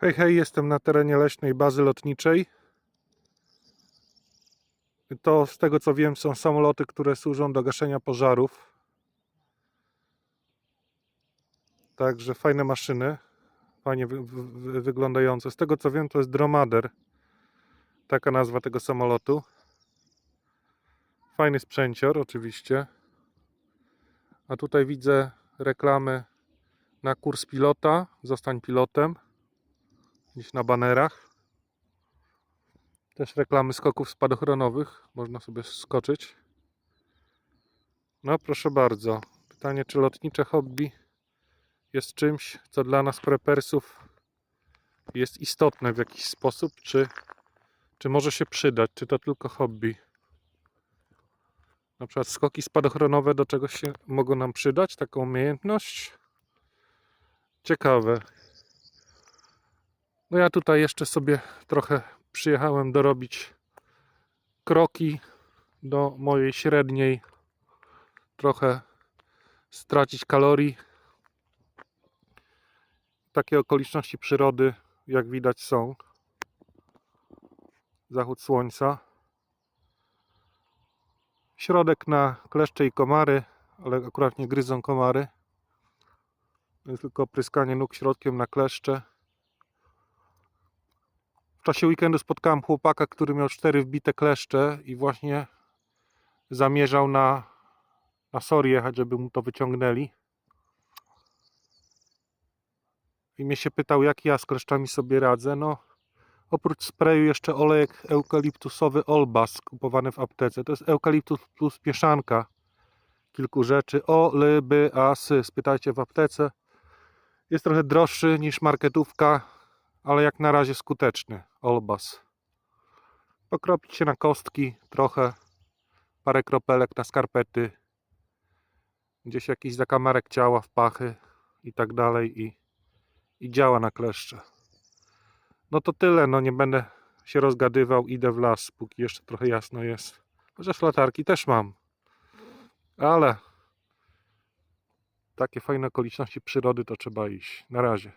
Hej, hej, jestem na terenie leśnej bazy lotniczej. To z tego co wiem są samoloty, które służą do gaszenia pożarów. Także fajne maszyny, fajnie wy, wy, wyglądające. Z tego co wiem to jest Dromader. Taka nazwa tego samolotu. Fajny sprzęcior oczywiście. A tutaj widzę reklamy na kurs pilota. Zostań pilotem gdzieś na banerach. Też reklamy skoków spadochronowych. Można sobie skoczyć. No proszę bardzo. Pytanie, czy lotnicze hobby jest czymś, co dla nas prepersów jest istotne w jakiś sposób, czy, czy może się przydać, czy to tylko hobby. Na przykład skoki spadochronowe do czegoś się mogą nam przydać, taką umiejętność. Ciekawe. No ja tutaj jeszcze sobie trochę przyjechałem dorobić kroki do mojej średniej. Trochę stracić kalorii. Takie okoliczności przyrody, jak widać, są. Zachód słońca. Środek na kleszcze i komary, ale akurat nie gryzą komary. Jest tylko pryskanie nóg środkiem na kleszcze. W czasie weekendu spotkałem chłopaka, który miał cztery wbite kleszcze i właśnie zamierzał na, na SOR jechać, żeby mu to wyciągnęli. I mnie się pytał, jak ja z kleszczami sobie radzę. No, oprócz sprayu jeszcze olejek eukaliptusowy Olbas kupowany w aptece. To jest eukaliptus plus mieszanka kilku rzeczy. O, ly, by, asy. Spytajcie w aptece. Jest trochę droższy niż marketówka, ale jak na razie skuteczny. Olbas. Pokropić się na kostki trochę. Parę kropelek na skarpety. Gdzieś jakiś zakamarek ciała w pachy i tak dalej. I, i działa na kleszcze. No to tyle, no nie będę się rozgadywał, idę w las, póki jeszcze trochę jasno jest. Chociaż latarki też mam. Ale takie fajne okoliczności przyrody to trzeba iść. Na razie.